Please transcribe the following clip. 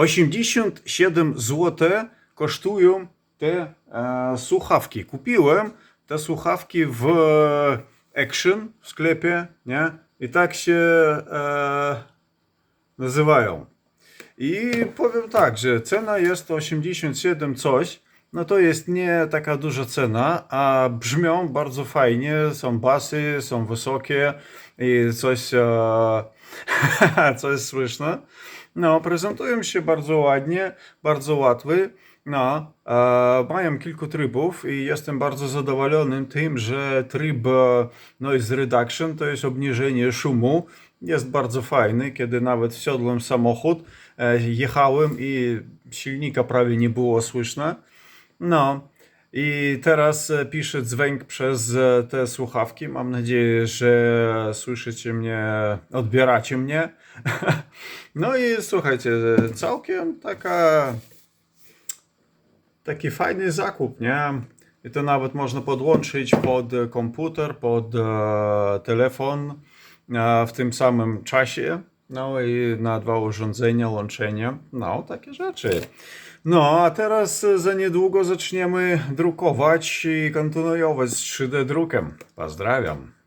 87 zł kosztują te e, słuchawki. Kupiłem te słuchawki w Action w sklepie, nie? I tak się e, nazywają. I powiem tak, że cena jest 87 coś, no to jest nie taka duża cena, a brzmią bardzo fajnie, są basy, są wysokie i coś, e, coś słyszne. No, prezentują się bardzo ładnie, bardzo łatwy. No, e, mają kilku trybów i jestem bardzo zadowolony tym, że tryb e, Noise Reduction to jest obniżenie szumu. Jest bardzo fajny, kiedy nawet wsiadłem w samochód, e, jechałem i silnika prawie nie było słyszne. No, i teraz e, piszę dźwięk przez e, te słuchawki. Mam nadzieję, że słyszycie mnie, odbieracie mnie. No i słuchajcie, e, całkiem taka taki fajny zakup, nie? I to nawet można podłączyć pod komputer, pod telefon w tym samym czasie. No i na dwa urządzenia łączenie. No, takie rzeczy. No, a teraz e, za niedługo zaczniemy drukować i kontynuować z 3D drukiem. Pozdrawiam.